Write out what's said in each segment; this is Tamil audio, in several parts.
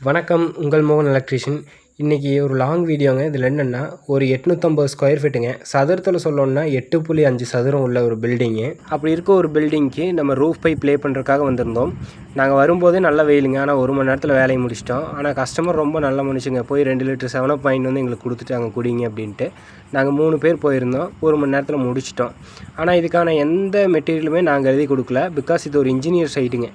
வணக்கம் உங்கள் மோகன் எலக்ட்ரீஷியன் இன்றைக்கி ஒரு லாங் வீடியோங்க இதில் என்னென்னா ஒரு எட்நூற்றம்பது ஸ்கொயர் ஃபீட்டுங்க சதுரத்தில் சொல்லணும்னா எட்டு புள்ளி அஞ்சு சதுரம் உள்ள ஒரு பில்டிங்கு அப்படி இருக்க ஒரு பில்டிங்க்கு நம்ம ரூஃப் பை ப்ளே பண்ணுறதுக்காக வந்திருந்தோம். நாங்கள் வரும்போதே நல்ல வெயிலுங்க. ஆனால் ஒரு மணி நேரத்தில் வேலையை முடிச்சிட்டோம். ஆனால் கஸ்டமர் ரொம்ப நல்ல மனுஷங்க. போய் ரெண்டு லிட்டர் செவனப் பாயிண்ட் வந்து எங்களுக்கு கொடுத்துட்டாங்க. குடிங்க அப்படின்ட்டு. நாங்கள் மூணு பேர் போயிருந்தோம். ஒரு மணி நேரத்தில் முடிச்சிட்டோம். ஆனால் இதுக்கான எந்த மெட்டீரியலுமே நாங்கள் எழுதி கொடுக்கல. பிகாஸ் இது ஒரு இன்ஜினியர் சைட்டுங்க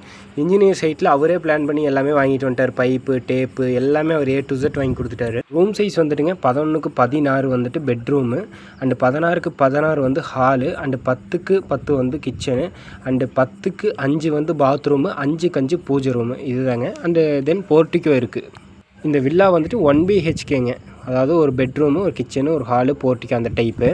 இன்ஜினியர் சைட்டில் அவரே பிளான் பண்ணி எல்லாமே வாங்கிட்டு வந்துட்டார். பைப்பு டேப்பு எல்லாமே அவர் ஏ டு ஜெட் வாங்கி கொடுத்துட்டாரு. ரூம் சைஸ் வந்துட்டுங்க பதினொன்றுக்கு பதினாறு வந்துட்டு பெட்ரூமு அண்டு பதினாறுக்கு பதினாறு வந்து ஹாலு அண்டு பத்துக்கு பத்து வந்து கிச்சனு அண்டு பத்துக்கு அஞ்சு வந்து பாத்ரூமு அஞ்சுக்கு அஞ்சு பூஜை ரூமு இதுதாங்க. அண்டு தென் போர்ட்டிக்கோ இருக்குது இந்த வில்லா வந்துட்டு ஒன் பிஹெச்கேங்க அதாவது ஒரு பெட்ரூமு ஒரு கிச்சனு ஒரு ஹாலு போர்ட்டிக்கோ அந்த டைப்பு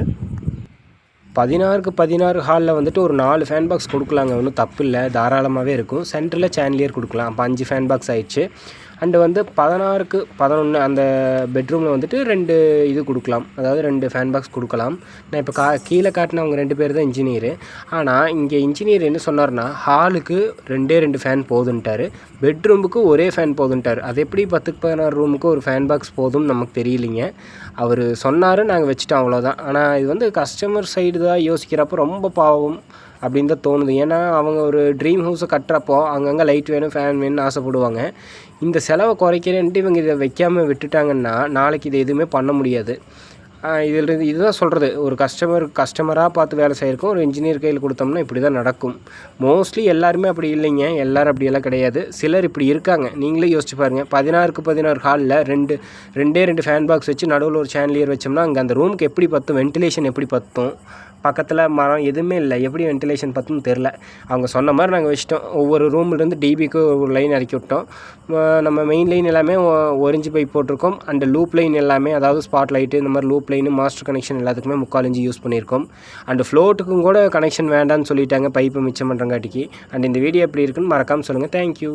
பதினாறுக்கு பதினாறு ஹாலில் வந்துட்டு ஒரு நாலு ஃபேன் பாக்ஸ் கொடுக்கலாங்க. ஒன்றும் தப்பு இல்லை. தாராளமாகவே இருக்கும். சென்டரில் சேன்லியர் கொடுக்கலாம். அப்போ அஞ்சு ஃபேன் பாக்ஸ் ஆயிடுச்சு. அண்டு வந்து பதினாறுக்கு பதினொன்று அந்த பெட்ரூமில் வந்துட்டு ரெண்டு இது கொடுக்கலாம். அதாவது ரெண்டு ஃபேன் பாக்ஸ் கொடுக்கலாம். நான் இப்போ கா கீழே காட்டினவங்க ரெண்டு பேர் தான் இன்ஜினியரு ஆனால் இங்கே இன்ஜினியர் என்ன சொன்னார்னா ஹாலுக்கு ரெண்டே ரெண்டு ஃபேன் போதுன்ட்டார். பெட்ரூமுக்கு ஒரே ஃபேன் போதுன்ட்டார். அது எப்படி பத்துக்கு பதினாறு ரூமுக்கு ஒரு ஃபேன் பாக்ஸ் போதும் நமக்கு தெரியலிங்க. அவர் சொன்னார் நாங்கள் வச்சுட்டோம் அவ்வளோதான் ஆனால் இது வந்து கஸ்டமர் சைடு தான் யோசிக்கிறப்போ ரொம்ப பாவம். அப்படின்னு தான் தோணுது. ஏன்னா அவங்க ஒரு ட்ரீம் ஹவுஸை கட்டுறப்போ அங்கங்கே லைட் வேணும் ஃபேன் வேணும்னு ஆசைப்படுவாங்க. இந்த செலவை குறைக்கிறேன்ட்டு இவங்க இதை வைக்காமல் விட்டுட்டாங்கன்னா நாளைக்கு இது எதுவுமே பண்ண முடியாது. இதில் இருந்து இதுதான் சொல்கிறது ஒரு கஸ்டமர் கஸ்டமராக பார்த்து வேலை செய்யறக்கும் ஒரு இன்ஜினியர் கையில் கொடுத்தோம்னா இப்படி தான் நடக்கும். மோஸ்ட்லி எல்லாருமே அப்படி இல்லைங்க. எல்லோரும் அப்படியெல்லாம் கிடையாது. சிலர் இப்படி இருக்காங்க. நீங்களே யோசிச்சு பாருங்கள் பதினாறுக்கு பதினாறு ஹாலில் ரெண்டு ரெண்டே ரெண்டு ஃபேன் பாக்ஸ் வச்சு நடுவில் ஒரு சேனலியர் வச்சோம்னா அங்கே அந்த ரூமுக்கு எப்படி பற்றும் வென்டிலேஷன் எப்படி பற்றும் பக்கத்தில் மரம் எதுவுமே இல்லை. எப்படி வென்டிலேஷன் பற்றுன்னு தெரில அவங்க சொன்ன மாதிரி நாங்கள் வச்சிட்டோம். ஒவ்வொரு ரூம்லேருந்து டிபிக்கு ஒரு லைன் இறக்கி விட்டோம். நம்ம மெயின் லைன் எல்லாமே ஒரிஞ்சு பைப் போட்டிருக்கோம். அண்ட் லூப் லைன் எல்லாமே அதாவது ஸ்பாட் லைட்டு இந்த மாதிரி லூப் லைனு மாஸ்டர் கனெக்ஷன் எல்லாத்துக்குமே முக்கால் இன்ச்சு யூஸ் பண்ணியிருக்கோம். அண்ட் ஃப்ளோட்டுக்கும் கூட கனெக்ஷன் வேண்டாம்னு சொல்லிட்டாங்க. பைப்பு மிச்சம் பண்ணுறங்காட்டிக்கு அண்ட் இந்த வீடியோ எப்படி இருக்குன்னு மறக்காமல் சொல்லுங்கள் தேங்க்யூ